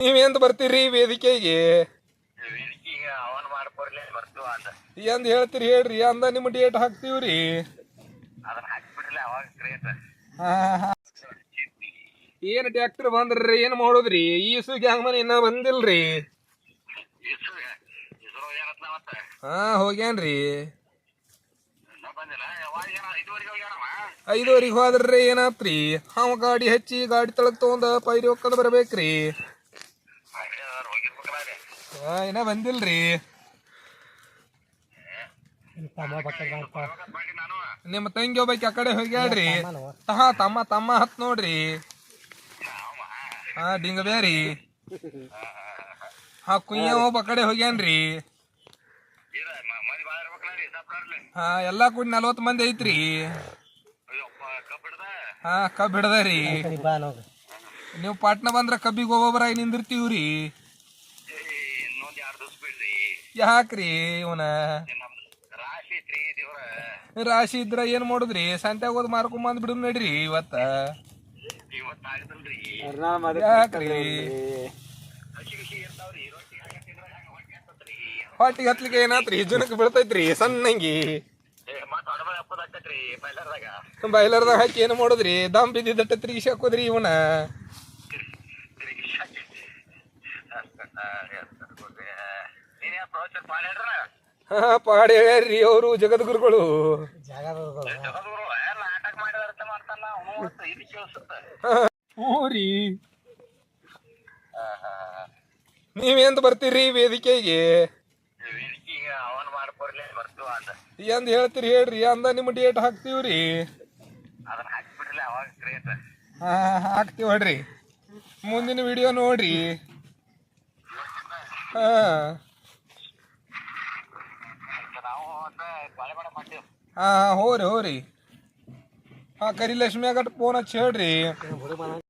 ನೀವೆಂತ ಬರ್ತೀರಿ ವೇದಿಕೆಗೆ? ಎಂದ್ ಹೇಳ್ತೀರಿ ಹೇಳ್ರಿ ಅಂದ ನಿಮ್ಮ ಡೇಟ್ ಹಾಕ್ತೀವ್ರಿ. ಏನ್ ಟ್ಯಾಕ್ಟರ್ ಬಂದ್ರಿ ಏನ್ ಮಾಡೋದ್ರಿ? ಈ ಗ್ಯಾಂಗ್ ಮನೆ ಇನ್ನ ಬಂದಿಲ್ರಿ? ಹಾ ಹೋಗ್ಯಾನ್ರಿ. ಐದುವರೆಗೆ ಹೋದ್ರಿ ಏನಾತ್ರಿ? ಅವ ಗಾಡಿ ಹಚ್ಚಿ ಗಾಡಿ ತಳಗ್ ತಗೊಂಡ ಪೈರಿ ಹೋಗ್ಕೊಂಡ್ ಬರ್ಬೇಕ್ರಿ. ಇನ್ನ ಬಂದಿಲ್ರಿ. ನಿಮ್ಮ ತಂಗಿ ಹೋಗ್ಬೇಕು ಆ ಕಡೆ ಹೋಗ್ಯಾಡ್ರಿ ಹಾ ತಮ್ಮ ತಮ್ಮ ಹತ್ ನೋಡ್ರಿ. ಹಾ ಡಿಂಗ ಬೇರಿ ಹಾ ಕುಯ್ಯ ಒಬ್ಬ ಆ ಕಡೆ ಹೋಗ್ಯಾನ್ರಿ. ರೀ ಹಾ ಎಲ್ಲಾ ಕೂಡ ನಲ್ವತ್ ಮಂದಿ ಐತ್ರಿ. ಹಾ ಕಬ್ ಹಿಡ್ದರಿ. ನೀವು ಪಾಟ್ನ ಬಂದ್ರ ಕಬ್ಬಿಗೆ ಒಬ್ಬೊಬ್ಬರಾಗಿ ನಿಂದಿರ್ತೀವ್ರಿ. ಯಾಕ್ರಿ ಇವನ? ರಾಶಿ ಇದ್ರ ಏನ್ ಮಾಡುದ್ರಿ? ಸಂತ್ಯಾಗ ಹೋದ್ ಮಾರ್ಕೊಂಡ್ ಬಂದ್ ಬಿಡು ನಡ್ರಿ ಇವತ್ತ. ಯಾಕ್ರಿ? ಹೊಟ್ಟಿಗೆ ಹತ್ಲಿಕ್ಕೆ ಏನಾತ್ರಿ? ಜನಕ್ಕೆ ಬೀಳ್ತೈತ್ರಿ ಸಣ್ಣಂಗಿ. ಬೈಲರ್ದಾಗ ಹಾಕಿ ಏನ್ ಮಾಡುದ್ರಿ? ದಮ್ ಬಿದ್ದಿದ್ದಟ್ಟ ತಿರುಗಿಸಿ ಹಾಕೋದ್ರಿ ಇವನ. ಹಾ ಪಾಡಿ ಹೇಳ್ಯಾರ್ರಿ ಅವರು ಜಗದ್ಗುರುಗಳು. ಜಗದ್ಗುರು. ನಾಟಕ ಮಾಡಿದಾರ ಮಾಡ್ತಾನ? ಅವನು ಇದು ಕೇಳಿಸುತ್ತ. ಹ್ಞೂ ರೀ ನೀವೆಂತ ಬರ್ತೀರಿ ವೇದಿಕೆಗೆ? ಎಂದ್ ಹೇಳ್ತೀರಿ ಹೇಳ್ರಿ ಅಂದ ನಿಮ್ಮ ಡೇಟ್ ಹಾಕ್ತೀವ್ರಿ? ಹಾ ಹಾಕ್ತೀವಿ ಹೇಳ್ರಿ. ಮುಂದಿನ ವಿಡಿಯೋ ನೋಡ್ರಿ. ಹಾ. ಹಾಂ ಹಾ ಹೋರಿ ಹೋರಿ. ಹಾ ಕರಿಲಕ್ಷ್ಮಿ ಆಗಟ್ ಫೋನ್ ಹಚ್ಚಿ ಹೇಳ್ರಿ.